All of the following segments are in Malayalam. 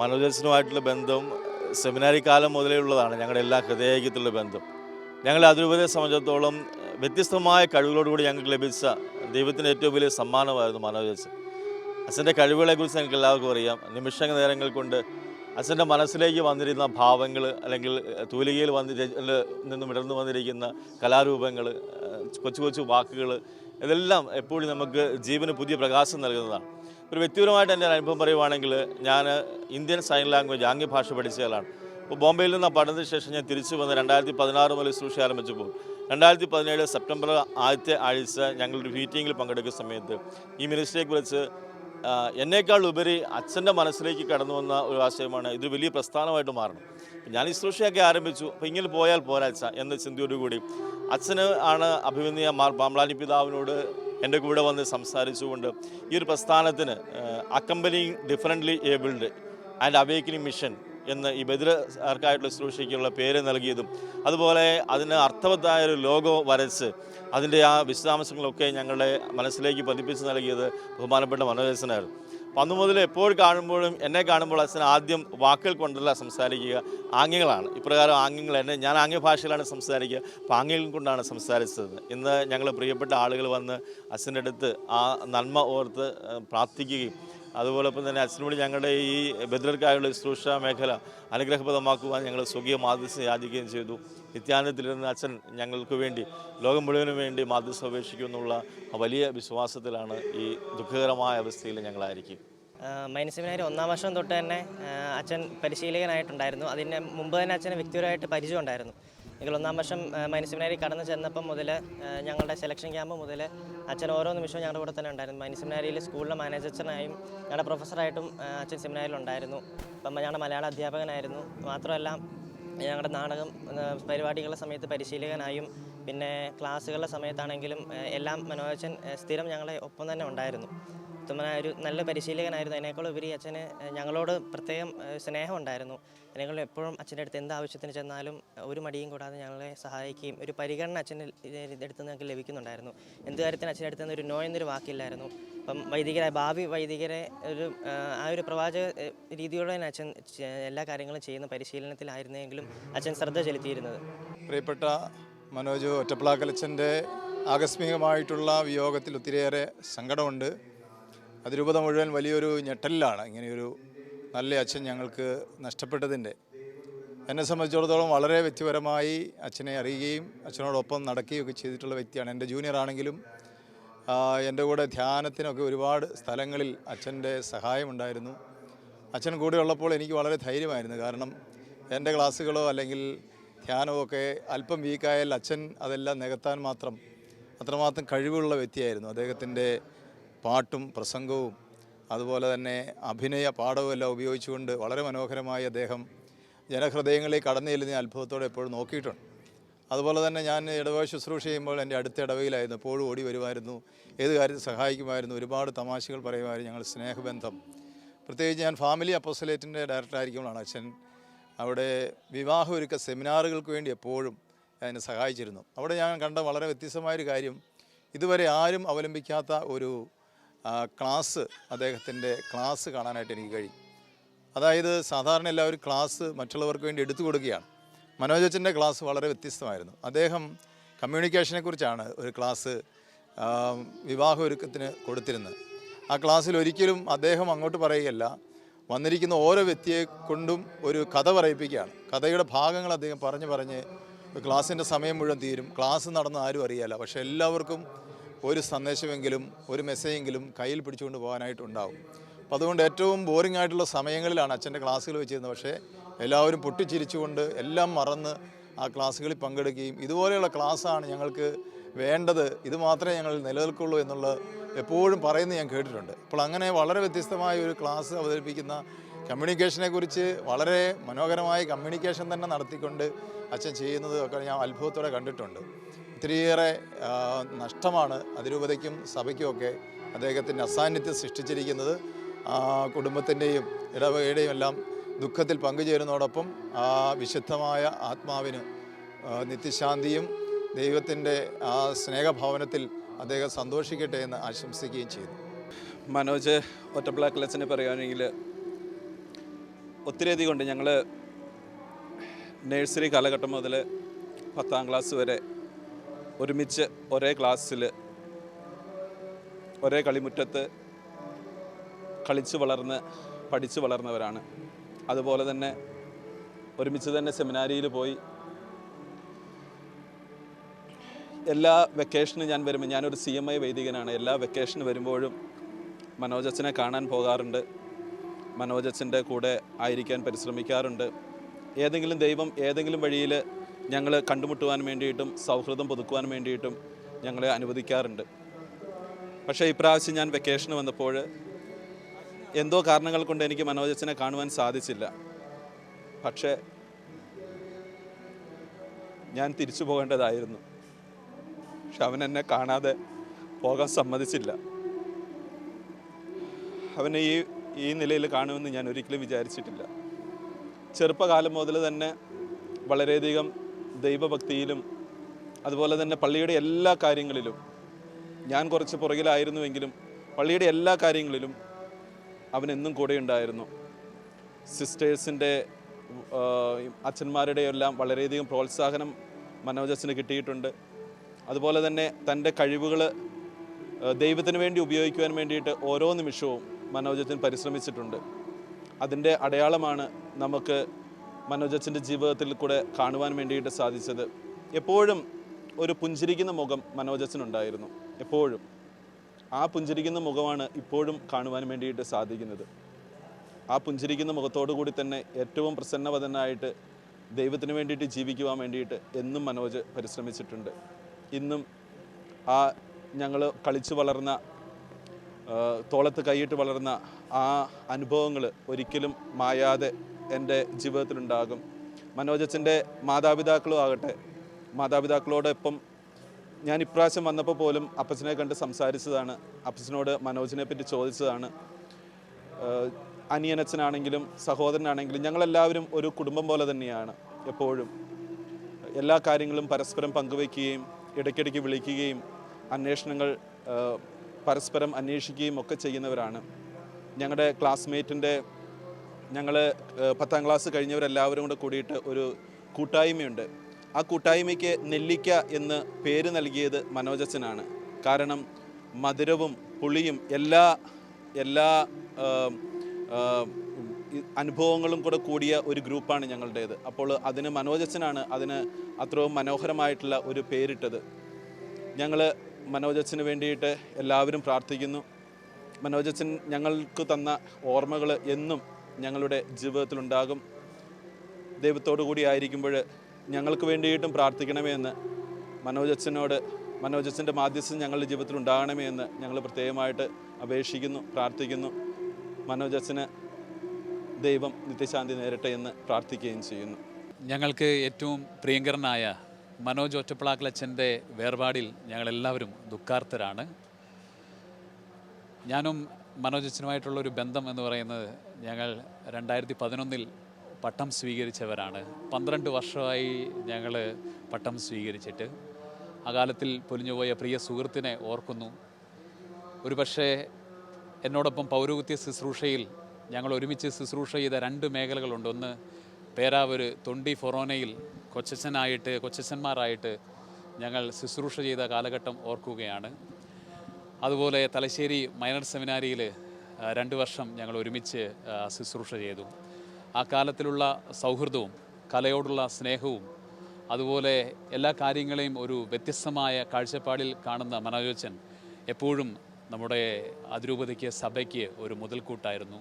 മനോജൻസിനുമായിട്ടുള്ള ബന്ധം സെമിനാരി കാലം മുതലേ ഉള്ളതാണ് ഞങ്ങളുടെ എല്ലാ ഹൃദയത്തിലുള്ള ബന്ധം. ഞങ്ങൾ അതിരൂപതയെ സംബന്ധിച്ചിടത്തോളം വ്യത്യസ്തമായ കഴിവുകളോടുകൂടി ഞങ്ങൾക്ക് ലഭിച്ച ദൈവത്തിന്റെ ഏറ്റവും വലിയ സമ്മാനമായിരുന്നു മനോജൻസ്. അച്ഛന്റെ കഴിവുകളെക്കുറിച്ച് ഞങ്ങൾക്ക് എല്ലാവർക്കും അറിയാം. നിമിഷ നേരങ്ങൾ കൊണ്ട് അച്ഛന്റെ മനസ്സിലേക്ക് വന്നിരുന്ന ഭാവങ്ങൾ അല്ലെങ്കിൽ തൂലികയിൽ വന്ന് നിന്നും ഇടർന്നു വന്നിരിക്കുന്ന കലാരൂപങ്ങൾ കൊച്ചു കൊച്ചു വാക്കുകൾ ഇതെല്ലാം എപ്പോഴും നമുക്ക് ജീവന് പുതിയ പ്രകാശം നൽകുന്നതാണ്. ഒരു വ്യക്തിപരമായിട്ട് എന്റെ അനുഭവം പറയുവാണെങ്കിൽ ഞാൻ ഇന്ത്യൻ സൈൻ ലാംഗ്വേജ് ആംഗ്യ ഭാഷ പഠിച്ചയാളാണ് അപ്പോൾ ബോംബെയിൽ നിന്ന് പഠനത്തിന് ശേഷം ഞാൻ തിരിച്ചു വന്ന് രണ്ടായിരത്തി പതിനാറ് മുതൽ ശുശ്രൂഷ ആരംഭിച്ചപ്പോൾ രണ്ടായിരത്തി പതിനേഴ് സെപ്റ്റംബർ ആദ്യത്തെ ആഴ്ച ഞങ്ങളൊരു മീറ്റിങ്ങിൽ പങ്കെടുക്കുന്ന സമയത്ത് ഈ മിനിസ്ട്രിയെക്കുറിച്ച് എന്നേക്കാൾ ഉപരി അച്ഛന്റെ മനസ്സിലേക്ക് കടന്നു വന്ന ഒരു ആശയമാണ്. ഇത് വലിയ പ്രസ്ഥാനമായിട്ട് മാറണം. ഞാൻ ശുശ്രൂഷയൊക്കെ ആരംഭിച്ചു. അപ്പോൾ ഇങ്ങനെ പോയാൽ പോരാച്ച എന്ന ചിന്തയോടുകൂടി. അച്ഛന് ആണ് അഭിമന്യ മാർ പാമ്പ്ലാനി പിതാവിനോട് എന്റെ കൂടെ വന്ന് സംസാരിച്ചുകൊണ്ട് ഈ ഒരു പ്രസ്ഥാനത്തിന് accompanying differently abled and awakening mission എന്ന് ഈ ബദിരക്കായിട്ടുള്ള ശുശ്രൂഷയ്ക്കുള്ള പേര് നൽകിയതും അതുപോലെ അതിന് അർത്ഥവത്തായ ഒരു ലോഗോ വരച്ച് അതിന്റെ ആ വിശദാംശങ്ങളൊക്കെ ഞങ്ങളുടെ മനസ്സിലേക്ക് പതിപ്പിച്ച് നൽകിയത് ബഹുമാനപ്പെട്ട മനോജസനായിരുന്നു അന്ന് മുതൽ എപ്പോൾ കാണുമ്പോഴും എന്നെ കാണുമ്പോൾ അച്ഛൻ ആദ്യം വാക്കുകൾ കൊണ്ടല്ല സംസാരിക്കുക ആംഗ്യങ്ങളാണ്. ഇപ്രകാരം ആംഗ്യങ്ങൾ എന്നെ ഞാൻ ആംഗ്യ ഭാഷയിലാണ് സംസാരിക്കുക. അപ്പോൾ ആംഗ്യങ്ങൾ കൊണ്ടാണ് സംസാരിച്ചത്. ഇന്ന് ഞങ്ങൾ പ്രിയപ്പെട്ട ആളുകൾ വന്ന് അച്ഛന്റെ അടുത്ത് ആ നന്മ ഓർത്ത് പ്രാർത്ഥിക്കുകയും അതുപോലൊപ്പം തന്നെ അച്ഛനോട് ഞങ്ങളുടെ ഈ ബദ്രർക്കായുള്ള ശുശ്രൂഷ മേഖല അനുഗ്രഹപ്രദമാക്കുവാൻ ഞങ്ങൾ സ്വകീയ മാധ്യസ്ഥ യാചിക്കുകയും ചെയ്തു. നിത്യാനന്ദത്തിലിരുന്ന അച്ഛൻ ഞങ്ങൾക്ക് വേണ്ടി ലോകം മുഴുവനും വേണ്ടി മാധ്യസ്ഥ അപേക്ഷിക്കുമെന്നുള്ള വലിയ വിശ്വാസത്തിലാണ് ഈ ദുഃഖകരമായ അവസ്ഥയിൽ ഞങ്ങളായിരിക്കും. മൈനസിമിനാരി ഒന്നാം വർഷം തൊട്ട് തന്നെ അച്ഛൻ പരിശീലകനായിട്ടുണ്ടായിരുന്നു. അതിന് മുമ്പ് തന്നെ അച്ഛന് വ്യക്തിപരമായിട്ട് പരിചയം ഉണ്ടായിരുന്നു. എങ്കിൽ ഒന്നാം വർഷം മൈനസിമിനാരി കടന്നു ചെന്നപ്പം മുതൽ ഞങ്ങളുടെ സെലക്ഷൻ ക്യാമ്പ് മുതൽ അച്ഛൻ ഓരോ നിമിഷവും ഞങ്ങളുടെ കൂടെ തന്നെ ഉണ്ടായിരുന്നു. മൈനി സെമിനാരിയിൽ സ്കൂളിലെ മാനേജറായും ഞങ്ങളുടെ പ്രൊഫസറായിട്ടും അച്ഛൻ സെമിനാരിൽ ഉണ്ടായിരുന്നു. അപ്പം ഞങ്ങളുടെ മലയാള അധ്യാപകനായിരുന്നു. മാത്രമല്ല ഞങ്ങളുടെ നാടകം പരിപാടികളുടെ സമയത്ത് പരിശീലകനായും പിന്നെ ക്ലാസ്സുകളുടെ സമയത്താണെങ്കിലും എല്ലാം മനോജൻ സ്ഥിരം ഞങ്ങളെ ഒപ്പം തന്നെ ഉണ്ടായിരുന്നു. തുമ്മന ഒരു നല്ല പരിശീലകനായിരുന്നു. അതിനേക്കാൾ ഉപരി അച്ഛന് ഞങ്ങളോട് പ്രത്യേകം സ്നേഹം ഉണ്ടായിരുന്നു അതിനേക്കാൾ എപ്പോഴും അച്ഛന്റെ അടുത്ത് എന്ത് ആവശ്യത്തിന് ചെന്നാലും ഒരു മടിയും കൂടാതെ ഞങ്ങളെ സഹായിക്കുകയും ഒരു പരിഗണന അച്ഛന്റെ അടുത്ത് ഞങ്ങൾക്ക് ലഭിക്കുന്നുണ്ടായിരുന്നു. എന്ത് കാര്യത്തിന് അച്ഛന്റെ അടുത്ത് നിന്ന് ഒരു നോ എന്നൊരു വാക്കില്ലായിരുന്നു. അപ്പം വൈദികരെ ഭാവി വൈദികരെ ഒരു ആ, ഒരു പ്രവാചക രീതിയോടെ തന്നെ അച്ഛൻ എല്ലാ കാര്യങ്ങളും ചെയ്യുന്ന പരിശീലനത്തിലായിരുന്നെങ്കിലും അച്ഛൻ ശ്രദ്ധ ചെലുത്തിയിരുന്നത്. പ്രിയപ്പെട്ട മനോജ് ഒറ്റപ്പിളാക്കലച്ചന്റെ ആകസ്മികമായിട്ടുള്ള വിയോഗത്തിൽ ഒത്തിരിയേറെ സങ്കടമുണ്ട്. അതിരൂപത മുഴുവൻ വലിയൊരു ഞെട്ടലിലാണ്. ഇങ്ങനെയൊരു നല്ല അച്ഛൻ ഞങ്ങൾക്ക് നഷ്ടപ്പെട്ടതിന്റെ. എന്നെ സംബന്ധിച്ചിടത്തോളം വളരെ വ്യക്തിപരമായി അച്ഛനെ അറിയുകയും അച്ഛനോടൊപ്പം നടക്കുകയൊക്കെ ചെയ്തിട്ടുള്ള വ്യക്തിയാണ്. എന്റെ ജൂനിയർ ആണെങ്കിലും എന്റെ കൂടെ ധ്യാനത്തിനൊക്കെ ഒരുപാട് സ്ഥലങ്ങളിൽ അച്ഛന്റെ സഹായമുണ്ടായിരുന്നു. അച്ഛൻ കൂടെ ഉള്ളപ്പോൾ എനിക്ക് വളരെ ധൈര്യമായിരുന്നു. കാരണം എന്റെ ക്ലാസ്സുകളോ അല്ലെങ്കിൽ ധ്യാനമോ ഒക്കെ അല്പം വീക്കായാൽ അച്ഛൻ അതെല്ലാം നികത്താൻ മാത്രം അത്രമാത്രം കഴിവുള്ള വ്യക്തിയായിരുന്നു. അദ്ദേഹത്തിന്റെ പാട്ടും പ്രസംഗവും അതുപോലെ തന്നെ അഭിനയ പാഠവും എല്ലാം ഉപയോഗിച്ചുകൊണ്ട് വളരെ മനോഹരമായി അദ്ദേഹം ജനഹൃദയങ്ങളിലേക്ക് കടന്നു ചെല്ലുന്ന അത്ഭുതത്തോടെ എപ്പോഴും നോക്കിയിട്ടുണ്ട്. അതുപോലെ തന്നെ ഞാൻ ഇടവക ശുശ്രൂഷ ചെയ്യുമ്പോൾ എന്റെ അടുത്ത ഇടവയിലായിരുന്നു എപ്പോഴും ഓടി വരുമായിരുന്നു ഏത് കാര്യത്തിൽ സഹായിക്കുമായിരുന്നു ഒരുപാട് തമാശകൾ പറയുമായിരുന്നു ഞങ്ങൾ സ്നേഹബന്ധം. പ്രത്യേകിച്ച് ഞാൻ ഫാമിലി അപ്പോസലേറ്റിന്റെ ഡയറക്ടറായിരിക്കുമ്പോഴാണ് അച്ഛൻ അവിടെ വിവാഹ ഒരുക്ക സെമിനാറുകൾക്ക് വേണ്ടി എപ്പോഴും അതിനെ സഹായിച്ചിരുന്നു. അവിടെ ഞാൻ കണ്ട വളരെ വ്യത്യസ്തമായൊരു കാര്യം ഇതുവരെ ആരും അവലംബിക്കാത്ത ഒരു ക്ലാസ് അദ്ദേഹത്തിന്റെ ക്ലാസ് കാണാനായിട്ട് എനിക്ക് കഴിയും അതായത് സാധാരണ എല്ലാവരും ക്ലാസ് മറ്റുള്ളവർക്ക് വേണ്ടി എടുത്തു കൊടുക്കുകയാണ്. മനോജ് മനോജച്ചന്റെ ക്ലാസ് വളരെ വ്യത്യസ്തമായിരുന്നു. അദ്ദേഹം കമ്മ്യൂണിക്കേഷനെ കുറിച്ചാണ് ഒരു ക്ലാസ് വിവാഹ ഒരുക്കത്തിന് കൊടുത്തിരുന്നത്. ആ ക്ലാസ്സിൽ ഒരിക്കലും അദ്ദേഹം അങ്ങോട്ട് പറയുകയല്ല വന്നിരിക്കുന്ന ഓരോ വ്യക്തിയെ കൊണ്ടും ഒരു കഥ പറയിപ്പിക്കുകയാണ്. കഥയുടെ ഭാഗങ്ങൾ അദ്ദേഹം പറഞ്ഞു പറഞ്ഞ് ക്ലാസ്സിന്റെ സമയം മുഴുവൻ തീരും. ക്ലാസ് നടന്ന ആരും അറിയില്ല. പക്ഷേ എല്ലാവർക്കും ഒരു സന്ദേശമെങ്കിലും ഒരു മെസ്സേജെങ്കിലും കയ്യിൽ പിടിച്ചുകൊണ്ട് പോകാനായിട്ടുണ്ടാവും. അപ്പോൾ അതുകൊണ്ട് ഏറ്റവും ബോറിംഗ് ആയിട്ടുള്ള സമയങ്ങളിലാണ് അച്ഛന്റെ ക്ലാസ്സുകൾ വെച്ചിരുന്നത്. പക്ഷേ എല്ലാവരും പൊട്ടിച്ചിരിച്ചുകൊണ്ട് എല്ലാം മറന്ന് ആ ക്ലാസ്സുകളിൽ പങ്കെടുക്കുകയും ഇതുപോലെയുള്ള ക്ലാസ്സാണ് ഞങ്ങൾക്ക് വേണ്ടത്. ഇത് മാത്രമേ ഞങ്ങൾ നിലനിൽക്കുള്ളൂ എന്നുള്ള എപ്പോഴും പറയുന്നത് ഞാൻ കേട്ടിട്ടുണ്ട്. അപ്പോൾ അങ്ങനെ വളരെ വ്യത്യസ്തമായ ഒരു ക്ലാസ് അവതരിപ്പിക്കുന്ന കമ്മ്യൂണിക്കേഷനെക്കുറിച്ച് വളരെ മനോഹരമായ കമ്മ്യൂണിക്കേഷൻ തന്നെ നടത്തിക്കൊണ്ട് അച്ഛൻ ചെയ്യുന്നത് ഒക്കെ ഞാൻ അത്ഭുതത്തോടെ കണ്ടിട്ടുണ്ട്. ഒത്തിരിയേറെ നഷ്ടമാണ് അതിരൂപതയ്ക്കും സഭയ്ക്കുമൊക്കെ അദ്ദേഹത്തിന്റെ അസാന്നിധ്യം സൃഷ്ടിച്ചിരിക്കുന്നത്. കുടുംബത്തിന്റെയും ഇടവകയുടെയും എല്ലാം ദുഃഖത്തിൽ പങ്കുചേരുന്നതോടൊപ്പം ആ വിശുദ്ധമായ ആത്മാവിന് നിത്യശാന്തിയും ദൈവത്തിന്റെ ആ സ്നേഹഭവനത്തിൽ അദ്ദേഹം സന്തോഷിക്കട്ടെ എന്ന് ആശംസിക്കുകയും ചെയ്തു. മനോജ് ഒറ്റപ്പിളാക്കലച്ചനെ പറയുകയാണെങ്കിൽ ഒത്തിരിയധികം ഉണ്ട്. ഞങ്ങൾ നേഴ്സറി കാലഘട്ടം മുതൽ പത്താം ക്ലാസ് വരെ ഒരുമിച്ച് ഒരേ ക്ലാസ്സിൽ ഒരേ കളിമുറ്റത്ത് കളിച്ച് വളർന്ന് പഠിച്ചു വളർന്നവരാണ്. അതുപോലെ തന്നെ ഒരുമിച്ച് തന്നെ സെമിനാരിയിൽ പോയി. എല്ലാ വെക്കേഷനും ഞാൻ വരുമ്പോൾ ഞാനൊരു സി എം ഐ വൈദികനാണ്. എല്ലാ വെക്കേഷന് വരുമ്പോഴും മനോജച്ചനെ കാണാൻ പോകാറുണ്ട്. മനോജച്ചന്റെ കൂടെ ആയിരിക്കാൻ പരിശ്രമിക്കാറുണ്ട്. ഏതെങ്കിലും ദൈവം ഏതെങ്കിലും വഴിയിൽ ഞങ്ങൾ കണ്ടുമുട്ടുവാൻ വേണ്ടിയിട്ടും സൗഹൃദം പുതുക്കുവാൻ വേണ്ടിയിട്ടും ഞങ്ങളെ അനുവദിക്കാറുണ്ട്. പക്ഷേ ഇപ്രാവശ്യം ഞാൻ വെക്കേഷന് വന്നപ്പോൾ എന്തോ കാരണങ്ങൾ കൊണ്ട് എനിക്ക് മനോജച്ചനെ കാണുവാൻ സാധിച്ചില്ല. പക്ഷേ ഞാൻ തിരിച്ചു പോകേണ്ടതായിരുന്നു. പക്ഷെ അവൻ എന്നെ കാണാതെ പോകാൻ സമ്മതിച്ചില്ല. അവനെ ഈ ഈ നിലയിൽ കാണുമെന്ന് ഞാൻ ഒരിക്കലും വിചാരിച്ചിട്ടില്ല. ചെറുപ്പകാലം മുതൽ തന്നെ വളരെയധികം ദൈവഭക്തിയിലും അതുപോലെ തന്നെ പള്ളിയുടെ എല്ലാ കാര്യങ്ങളിലും ഞാൻ കുറച്ച് പുറകിലായിരുന്നുവെങ്കിലും പള്ളിയുടെ എല്ലാ കാര്യങ്ങളിലും അവൻ എന്നും കൂടെ ഉണ്ടായിരുന്നു. സിസ്റ്റേഴ്സിന്റെ അച്ഛന്മാരുടെ എല്ലാം വളരെയധികം പ്രോത്സാഹനം മനോജസിന് കിട്ടിയിട്ടുണ്ട്. അതുപോലെ തന്നെ തന്റെ കഴിവുകൾ ദൈവത്തിന് വേണ്ടി ഉപയോഗിക്കുവാൻ വേണ്ടിയിട്ട് ഓരോ നിമിഷവും മനോജത്തിന് പരിശ്രമിച്ചിട്ടുണ്ട്. അതിന്റെ അടയാളമാണ് നമുക്ക് മനോജച്ചന്റെ ജീവിതത്തിൽ കൂടെ കാണുവാൻ വേണ്ടിയിട്ട് സാധിച്ചത് എപ്പോഴും ഒരു പുഞ്ചിരിക്കുന്ന മുഖം മനോജച്ചനുണ്ടായിരുന്നു. എപ്പോഴും. ആ പുഞ്ചിരിക്കുന്ന മുഖമാണ് ഇപ്പോഴും കാണുവാൻ വേണ്ടിയിട്ട് സാധിക്കുന്നത്. ആ പുഞ്ചിരിക്കുന്ന മുഖത്തോടു കൂടി തന്നെ ഏറ്റവും പ്രസന്നവതനായിട്ട് ദൈവത്തിന് വേണ്ടിയിട്ട് ജീവിക്കുവാൻ വേണ്ടിയിട്ട് എന്നും മനോജ് പരിശ്രമിച്ചിട്ടുണ്ട്. ഇന്നും ആ ഞങ്ങൾ കളിച്ചു വളർന്ന തോളത്ത് കൈയിട്ട് വളർന്ന ആ അനുഭവങ്ങൾ ഒരിക്കലും മായാതെ എന്റെ ജീവിതത്തിലുണ്ടാകും. മനോജച്ചന്റെ മാതാപിതാക്കളും ആകട്ടെ മാതാപിതാക്കളോടൊപ്പം ഞാൻ ഇപ്രാവശ്യം വന്നപ്പോൾ പോലും അപ്പച്ചനെ കണ്ട് സംസാരിച്ചതാണ്. അപ്പച്ചനോട് മനോജിനെ പറ്റി ചോദിച്ചതാണ്. അനിയനച്ഛനാണെങ്കിലും സഹോദരനാണെങ്കിലും ഞങ്ങളെല്ലാവരും ഒരു കുടുംബം പോലെ തന്നെയാണ് എപ്പോഴും. എല്ലാ കാര്യങ്ങളും പരസ്പരം പങ്കുവയ്ക്കുകയും ഇടയ്ക്കിടയ്ക്ക് വിളിക്കുകയും അന്വേഷണങ്ങൾ പരസ്പരം അന്വേഷിക്കുകയും ഒക്കെ ചെയ്യുന്നവരാണ്. ഞങ്ങളുടെ ക്ലാസ്മേറ്റിന്റെ ഞങ്ങൾ പത്താം ക്ലാസ് കഴിഞ്ഞവരെല്ലാവരും കൂടെ കൂടിയിട്ട് ഒരു കൂട്ടായ്മയുണ്ട്. ആ കൂട്ടായ്മയ്ക്ക് നെല്ലിക്ക എന്ന് പേര് നൽകിയത് മനോജച്ചനാണ്. കാരണം മധുരവും പുളിയും എല്ലാ എല്ലാ അനുഭവങ്ങളും കൂടെ കൂടിയ ഒരു ഗ്രൂപ്പാണ് ഞങ്ങളുടേത്. അപ്പോൾ അതിന് മനോജച്ചനാണ് അതിന് അത്രയും മനോഹരമായിട്ടുള്ള ഒരു പേരിട്ടത്. ഞങ്ങൾ മനോജച്ചന് വേണ്ടിയിട്ട് എല്ലാവരും പ്രാർത്ഥിക്കുന്നു. മനോജച്ചൻ ഞങ്ങൾക്ക് തന്ന ഓർമ്മകൾ എന്നും ഞങ്ങളുടെ ജീവിതത്തിലുണ്ടാകും. ദൈവത്തോടു കൂടി ആയിരിക്കുമ്പോൾ ഞങ്ങൾക്ക് വേണ്ടിയിട്ടും പ്രാർത്ഥിക്കണമേ എന്ന് മനോജച്ചനോട് മനോജച്ചന്റെ മാധ്യസ്ഥം ഞങ്ങളുടെ ജീവിതത്തിൽ ഉണ്ടാകണമേ എന്ന് ഞങ്ങൾ പ്രത്യേകമായിട്ട് അപേക്ഷിക്കുന്നു പ്രാർത്ഥിക്കുന്നു. മനോജച്ചന് ദൈവം നിത്യശാന്തി നേരട്ടെ എന്ന് പ്രാർത്ഥിക്കുകയും ചെയ്യുന്നു. ഞങ്ങൾക്ക് ഏറ്റവും പ്രിയങ്കരനായ മനോജ് ഒറ്റപ്പിളാക്കലച്ഛന്റെ വേർപാടിൽ ഞങ്ങളെല്ലാവരും ദുഃഖാർത്ഥരാണ് ഞാനും മനോജച്ചനുമായിട്ടുള്ളൊരു ബന്ധം എന്ന് പറയുന്നത് ഞങ്ങൾ രണ്ടായിരത്തി പതിനൊന്നിൽ പട്ടം സ്വീകരിച്ചവരാണ്. പന്ത്രണ്ട് വർഷമായി ഞങ്ങൾ പട്ടം സ്വീകരിച്ചിട്ട്. ആ കാലത്തിൽ പൊലിഞ്ഞുപോയ പ്രിയ സുഹൃത്തിനെ ഓർക്കുന്നു. ഒരുപക്ഷേ എന്നോടൊപ്പം പൗരോഹിത്യ ശുശ്രൂഷയിൽ ഞങ്ങൾ ഒരുമിച്ച് ശുശ്രൂഷ ചെയ്ത രണ്ട് മേഖലകളുണ്ട്. ഒന്ന് പേരാവൂര് തൊണ്ടി ഫൊറോനയിൽ കൊച്ചച്ഛനായിട്ട് കൊച്ചച്ഛന്മാരായിട്ട് ഞങ്ങൾ ശുശ്രൂഷ ചെയ്ത കാലഘട്ടം ഓർക്കുകയാണ്. അതുപോലെ തലശ്ശേരി മൈനർ സെമിനാരിയിൽ രണ്ട് വർഷം ഞങ്ങൾ ഒരുമിച്ച് ശുശ്രൂഷ ചെയ്തു. ആ കാലത്തിലുള്ള സൗഹൃദവും കലയോടുള്ള സ്നേഹവും അതുപോലെ എല്ലാ കാര്യങ്ങളെയും ഒരു വ്യത്യസ്തമായ കാഴ്ചപ്പാടിൽ കാണുന്ന മനോജൻ എപ്പോഴും നമ്മുടെ അതിരൂപതയ്ക്ക് സഭയ്ക്ക് ഒരു മുതൽക്കൂട്ടായിരുന്നു.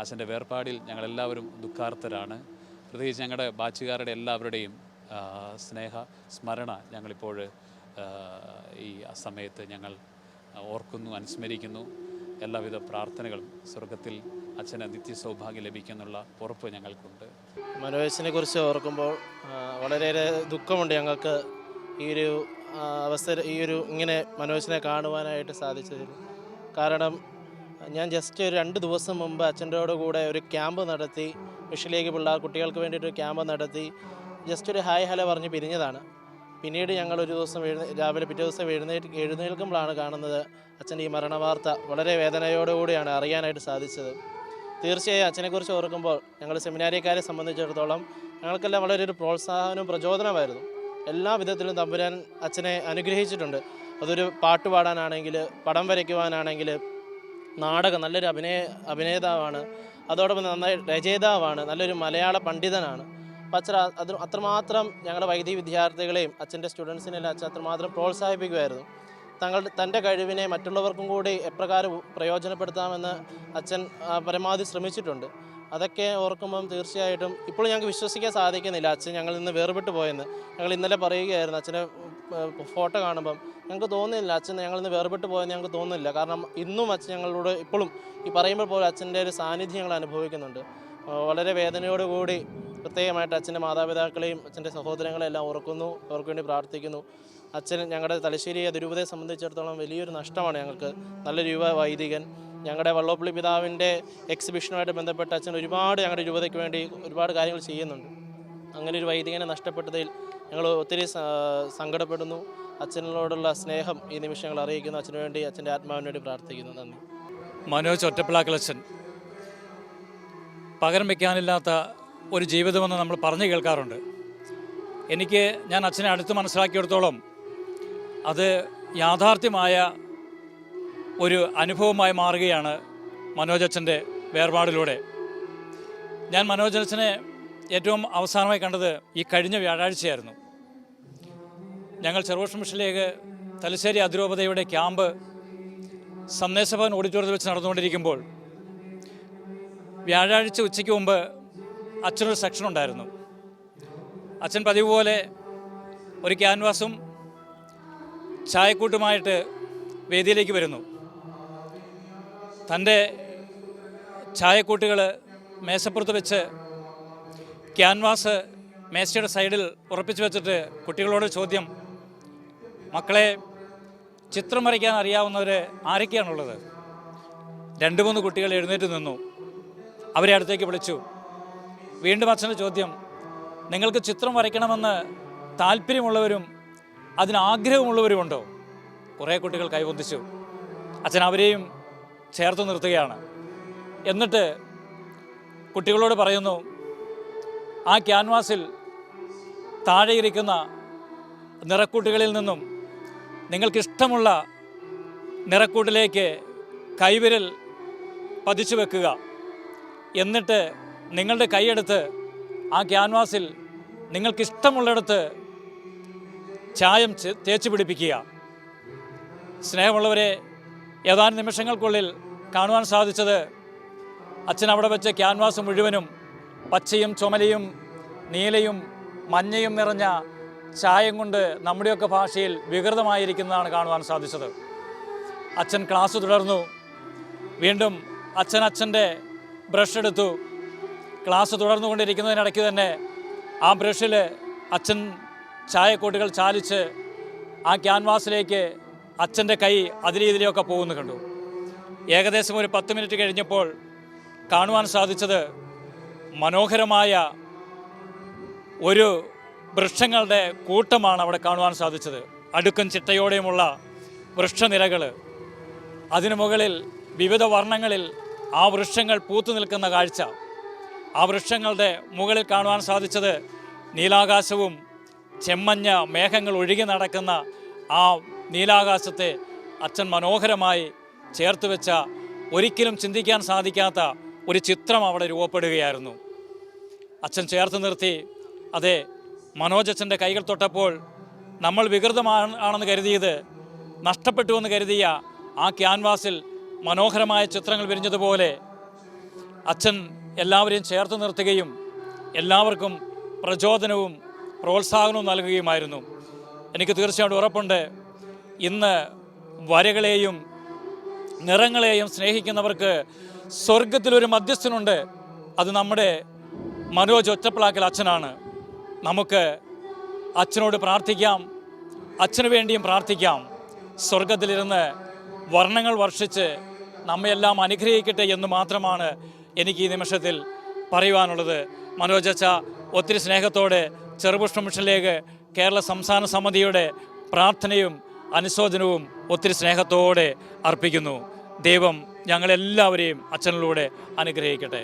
അച്ഛന്റെ വേർപാടിൽ ഞങ്ങളെല്ലാവരും ദുഃഖാർത്ഥരാണ് പ്രത്യേകിച്ച് ഞങ്ങളുടെ ബാച്ചുകാരുടെ എല്ലാവരുടെയും സ്നേഹ സ്മരണ ഞങ്ങളിപ്പോൾ ഈ സമയത്ത് ഞങ്ങൾ ഓർക്കുന്നു അനുസ്മരിക്കുന്നു. എല്ലാവിധ പ്രാർത്ഥനകളും സ്വർഗത്തിൽ അച്ഛന് നിത്യ സൗഭാഗ്യം ലഭിക്കുന്നുള്ള ഉറപ്പ് ഞങ്ങൾക്കുണ്ട്. മനോജസിനെ കുറിച്ച് ഓർക്കുമ്പോൾ വളരെയേറെ ദുഃഖമുണ്ട് ഞങ്ങൾക്ക് ഈ ഒരു അവസരം ഈ ഒരു ഇങ്ങനെ മനോജിനെ കാണുവാനായിട്ട് സാധിച്ചതിൽ. കാരണം ഞാൻ ജസ്റ്റ് ഒരു രണ്ട് ദിവസം മുമ്പ് അച്ഛന്റെയോട് കൂടെ ഒരു ക്യാമ്പ് നടത്തി മിഷനിലേക്ക് പിള്ളേർ കുട്ടികൾക്ക് വേണ്ടിയിട്ട് ഒരു ക്യാമ്പ് നടത്തി ജസ്റ്റ് ഒരു ഹായ് ഹല പറഞ്ഞ് പിരിഞ്ഞതാണ്. പിന്നീട് ഞങ്ങൾ ഒരു ദിവസം എഴുന്ന രാവിലെ പിറ്റേ ദിവസം എഴുന്നേറ്റ് എഴുന്നേൽക്കുമ്പോഴാണ് കാണുന്നത് അച്ഛന്റെ ഈ മരണവാർത്ത. വളരെ വേദനയോടുകൂടിയാണ് അറിയാനായിട്ട് സാധിച്ചത്. തീർച്ചയായും അച്ഛനെക്കുറിച്ച് ഓർക്കുമ്പോൾ ഞങ്ങൾ സെമിനാരിക്കാരെ സംബന്ധിച്ചിടത്തോളം ഞങ്ങൾക്കെല്ലാം വളരെ ഒരു പ്രോത്സാഹനവും പ്രചോദനമായിരുന്നു എല്ലാ വിധത്തിലും തമ്പുരാൻ അച്ഛനെ അനുഗ്രഹിച്ചിട്ടുണ്ട്. അതൊരു പാട്ട് പാടാനാണെങ്കിൽ പടം വരയ്ക്കുവാനാണെങ്കിൽ നാടകം നല്ലൊരു അഭിനയ അഭിനേതാവാണ്. അതോടൊപ്പം നന്നായി രചയിതാവാണ് നല്ലൊരു മലയാള പണ്ഡിതനാണ്. അപ്പം അച്ഛൻ അത് അത്രമാത്രം ഞങ്ങളുടെ വൈദ്യ വിദ്യാർത്ഥികളെയും അച്ഛന്റെ സ്റ്റുഡൻസിനെല്ലാം അച്ഛൻ അത്രമാത്രം പ്രോത്സാഹിപ്പിക്കുമായിരുന്നു. തങ്ങളുടെ തന്റെ കഴിവിനെ മറ്റുള്ളവർക്കും കൂടി എപ്രകാരം പ്രയോജനപ്പെടുത്താമെന്ന് അച്ഛൻ പരമാവധി ശ്രമിച്ചിട്ടുണ്ട്. അതൊക്കെ ഓർക്കുമ്പം തീർച്ചയായിട്ടും ഇപ്പോൾ ഞങ്ങൾക്ക് വിശ്വസിക്കാൻ സാധിക്കുന്നില്ല. അച്ഛൻ ഞങ്ങളിൽ നിന്ന് വേർപെട്ട് പോയെന്ന് ഞങ്ങൾ ഇന്നലെ പറയുകയായിരുന്നു. അച്ഛന്റെ ഫോട്ടോ കാണുമ്പം ഞങ്ങൾക്ക് തോന്നുന്നില്ല. അച്ഛൻ ഞങ്ങളിൽ നിന്ന് വേർപെട്ട് പോയെന്ന് ഞങ്ങൾക്ക് തോന്നുന്നില്ല. കാരണം ഇന്നും അച്ഛൻ ഞങ്ങളോട് ഇപ്പോഴും ഈ പറയുമ്പോൾ പോലും അച്ഛന്റെ ഒരു സാന്നിധ്യം ഞങ്ങൾ അനുഭവിക്കുന്നുണ്ട്. വളരെ വേദനയോടുകൂടി പ്രത്യേകമായിട്ട് അച്ഛന്റെ മാതാപിതാക്കളെയും അച്ഛന്റെ സഹോദരങ്ങളെയും എല്ലാം ഓർക്കുന്നു അവർക്ക് വേണ്ടി പ്രാർത്ഥിക്കുന്നു. അച്ഛൻ ഞങ്ങളുടെ തലശ്ശേരി ദുരൂപതയെ സംബന്ധിച്ചിടത്തോളം വലിയൊരു നഷ്ടമാണ് ഞങ്ങൾക്ക്. നല്ലൊരു യുവ വൈദികൻ. ഞങ്ങളുടെ വള്ളോപ്പള്ളി പിതാവിന്റെ എക്സിബിഷനുമായിട്ട് ബന്ധപ്പെട്ട് അച്ഛൻ ഒരുപാട് ഞങ്ങളുടെ രൂപതയ്ക്ക് വേണ്ടി ഒരുപാട് കാര്യങ്ങൾ ചെയ്യുന്നുണ്ട്. അങ്ങനെ ഒരു വൈദികനെ നഷ്ടപ്പെട്ടതിൽ ഞങ്ങൾ ഒത്തിരി സങ്കടപ്പെടുന്നു. അച്ഛനോടുള്ള സ്നേഹം ഈ നിമിഷങ്ങൾ അറിയിക്കുന്നു. അച്ഛന് വേണ്ടി അച്ഛന്റെ ആത്മാവിന് വേണ്ടി പ്രാർത്ഥിക്കുന്നു. നന്ദി. മനോജ് ഒറ്റപ്പിളാക്കളച്ഛൻ പകരം വയ്ക്കാനില്ലാത്ത ഒരു ജീവിതമെന്ന് നമ്മൾ പറഞ്ഞു കേൾക്കാറുണ്ട്. എനിക്ക് ഞാൻ അച്ഛനെ അടുത്ത് മനസ്സിലാക്കിയെടുത്തോളം അത് യാഥാർത്ഥ്യമായ ഒരു അനുഭവമായി മാറുകയാണ് മനോജ് അച്ഛന്റെ വേർപാടിലൂടെ. ഞാൻ മനോജ് അച്ഛനെ ഏറ്റവും അവസാനമായി കണ്ടത് ഈ കഴിഞ്ഞ വ്യാഴാഴ്ചയായിരുന്നു. ഞങ്ങൾ ചെറുപക്ഷ മിഷനിലേക്ക് തലശ്ശേരി അതിരൂപതയുടെ ക്യാമ്പ് സന്ദേശഭവൻ ഓഡിറ്റോറിയത്തിൽ വെച്ച് നടന്നുകൊണ്ടിരിക്കുമ്പോൾ വ്യാഴാഴ്ച ഉച്ചയ്ക്ക് മുമ്പ് അച്ഛനൊരു സെക്ഷൻ ഉണ്ടായിരുന്നു. അച്ഛൻ പതിവ് പോലെ ഒരു ക്യാൻവാസും ചായക്കൂട്ടുമായിട്ട് വേദിയിലേക്ക് വരുന്നു. തന്റെ ചായക്കൂട്ടുകൾ മേശപ്പുറത്ത് വെച്ച് ക്യാൻവാസ് മേശയുടെ സൈഡിൽ ഉറപ്പിച്ചു വെച്ചിട്ട് കുട്ടികളോട് ചോദ്യം മക്കളെ ചിത്രം വരയ്ക്കാൻ അറിയാവുന്നവർ ആരൊക്കെയാണുള്ളത്? രണ്ട് മൂന്ന് കുട്ടികൾ എഴുന്നേറ്റ് നിന്നു. അവരെ അടുത്തേക്ക് വിളിച്ചു. വീണ്ടും അച്ഛന്റെ ചോദ്യം. നിങ്ങൾക്ക് ചിത്രം വരയ്ക്കണമെന്ന് താല്പര്യമുള്ളവരും അതിനാഗ്രഹമുള്ളവരുമുണ്ടോ? കുറേ കുട്ടികൾ കൈവന്തിച്ചു അച്ഛൻ അവരെയും ചേർത്ത് നിർത്തുകയാണ്. എന്നിട്ട് കുട്ടികളോട് പറയുന്നു ആ ക്യാൻവാസിൽ താഴെ ഇരിക്കുന്ന നിറക്കൂട്ടുകളിൽ നിന്നും നിങ്ങൾക്കിഷ്ടമുള്ള നിറക്കൂട്ടിലേക്ക് കൈവിരൽ പതിച്ചു വെക്കുക. എന്നിട്ട് നിങ്ങളുടെ കൈയെടുത്ത് ആ ക്യാൻവാസിൽ നിങ്ങൾക്കിഷ്ടമുള്ളിടത്ത് ചായം തേച്ച് പിടിപ്പിക്കുക. സ്നേഹമുള്ളവരെ ഏതാനും നിമിഷങ്ങൾക്കുള്ളിൽ കാണുവാൻ സാധിച്ചത് അച്ഛൻ അവിടെ വെച്ച ക്യാൻവാസ് മുഴുവനും പച്ചയും ചുമലയും നീലയും മഞ്ഞയും നിറഞ്ഞ ചായം കൊണ്ട് നമ്മുടെയൊക്കെ ഭാഷയിൽ വികൃതമായിരിക്കുന്നതാണ് കാണുവാൻ സാധിച്ചത്. അച്ഛൻ ക്ലാസ് തുടർന്നു. വീണ്ടും അച്ഛൻ അച്ഛന്റെ ബ്രഷ് എടുത്തു. ക്ലാസ് തുടർന്നുകൊണ്ടിരിക്കുന്നതിനിടയ്ക്ക് തന്നെ ആ ബ്രഷിൽ അച്ഛൻ ചായക്കോട്ടുകൾ ചാലിച്ച് ആ ക്യാൻവാസിലേക്ക് അച്ഛന്റെ കൈ അതിരീതിയിലൊക്കെ പോകുന്നു കണ്ടു. ഏകദേശം ഒരു പത്ത് മിനിറ്റ് കഴിഞ്ഞപ്പോൾ കാണുവാൻ സാധിച്ചത് മനോഹരമായ ഒരു വൃക്ഷങ്ങളുടെ കൂട്ടമാണ് അവിടെ കാണുവാൻ സാധിച്ചത്. അടുക്കും ചിട്ടയോടെയുമുള്ള വൃക്ഷനിരകൾ അതിനു മുകളിൽ വിവിധ വർണങ്ങളിൽ ആ വൃക്ഷങ്ങൾ പൂത്തു നിൽക്കുന്ന കാഴ്ച. ആ വൃക്ഷങ്ങളുടെ മുകളിൽ കാണുവാൻ സാധിച്ചത് നീലാകാശവും ചെമ്മഞ്ഞ മേഘങ്ങൾ ഒഴുകി നടക്കുന്ന ആ നീലാകാശത്തെ അച്ഛൻ മനോഹരമായി ചേർത്ത് വെച്ച ഒരിക്കലും ചിന്തിക്കാൻ സാധിക്കാത്ത ഒരു ചിത്രം അവിടെ രൂപപ്പെടുകയായിരുന്നു. അച്ഛൻ ചേർത്ത് നിർത്തി അതെ മനോജ് അച്ഛന്റെ കൈകൾ തൊട്ടപ്പോൾ നമ്മൾ വികൃതമാണെന്ന് കരുതിയത് നഷ്ടപ്പെട്ടുവെന്ന് കരുതിയ ആ ക്യാൻവാസിൽ മനോഹരമായ ചിത്രങ്ങൾ വിരിഞ്ഞതുപോലെ. അച്ഛൻ എല്ലാവരെയും ചേർത്ത് നിർത്തുകയും എല്ലാവർക്കും പ്രചോദനവും പ്രോത്സാഹനവും നൽകുകയുമായിരുന്നു. എനിക്ക് തീർച്ചയായിട്ടും ഉറപ്പുണ്ട്. ഇന്ന് വരകളെയും നിറങ്ങളെയും സ്നേഹിക്കുന്നവർക്ക് സ്വർഗത്തിലൊരു മധ്യസ്ഥനുണ്ട്. അത് നമ്മുടെ മനോജ് ഒറ്റപ്പിളാക്കൽ അച്ഛനാണ്. നമുക്ക് അച്ഛനോട് പ്രാർത്ഥിക്കാം. അച്ഛനു വേണ്ടിയും പ്രാർത്ഥിക്കാം. സ്വർഗത്തിലിരുന്ന് വർണങ്ങൾ വർഷിച്ച് നമ്മയെല്ലാം അനുഗ്രഹിക്കട്ടെ എന്ന് മാത്രമാണ് എനിക്ക് ഈ നിമിഷത്തിൽ പറയുവാനുള്ളത് മനോജ് അച്ഛ ഒത്തിരി സ്നേഹത്തോടെ ചെറുപുഷ്പ മിഷനിലേക്ക് കേരള സംസ്ഥാന സമിതിയുടെ പ്രാർത്ഥനയും അനുശോചനവും ഒത്തിരി സ്നേഹത്തോടെ അർപ്പിക്കുന്നു. ദൈവം ഞങ്ങളെല്ലാവരെയും അച്ഛനിലൂടെ അനുഗ്രഹിക്കട്ടെ.